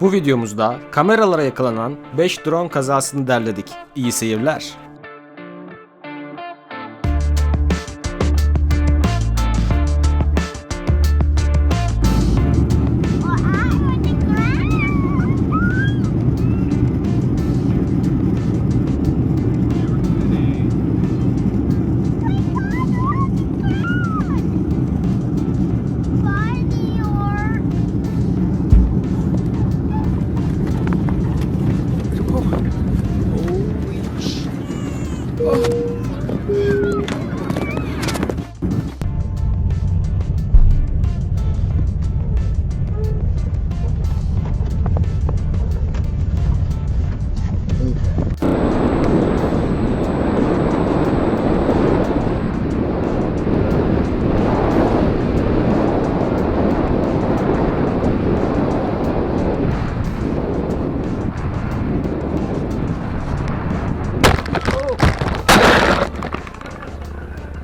Bu videomuzda kameralara yakalanan 5 drone kazasını derledik. İyi seyirler. 아!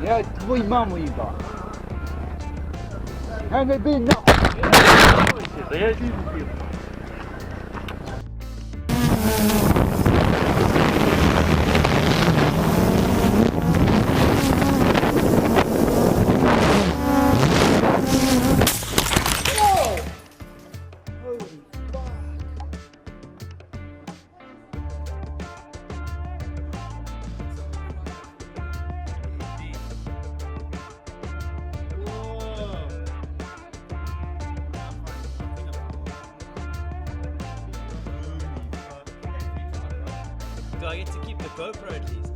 Я твою маму їбав. Я не бий нахуй. Я. Do I get to keep the GoPro at least,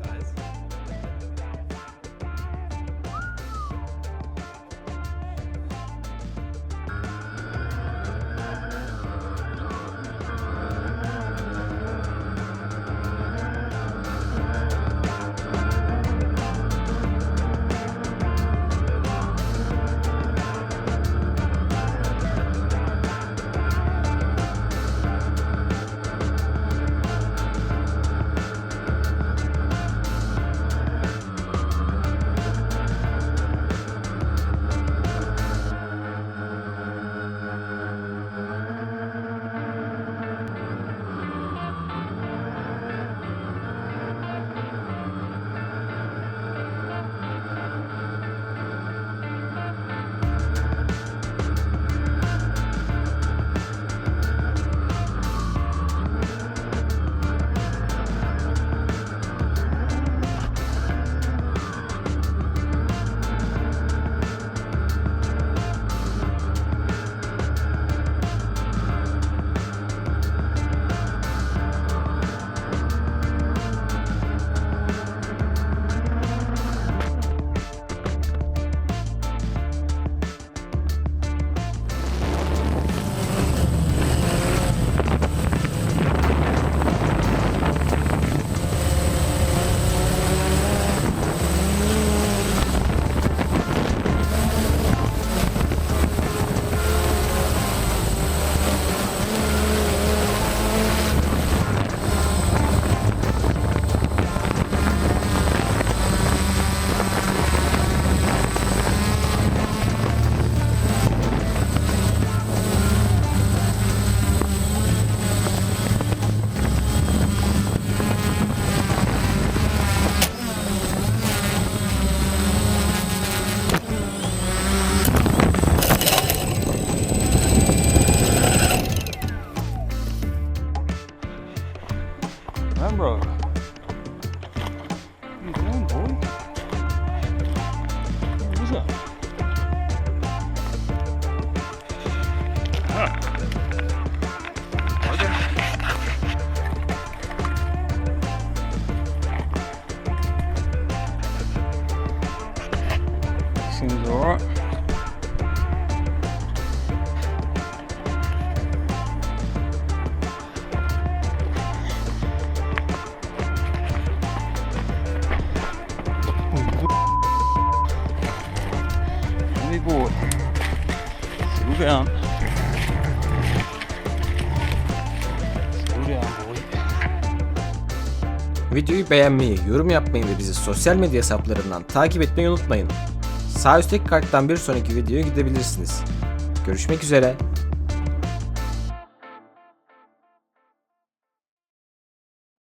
Duże. Slow down boy. Videoyu beğenmeyi, yorum yapmayı ve bizi sosyal medya hesaplarından takip etmeyi unutmayın. Sağ üstteki karttan bir sonraki videoya gidebilirsiniz. Görüşmek üzere.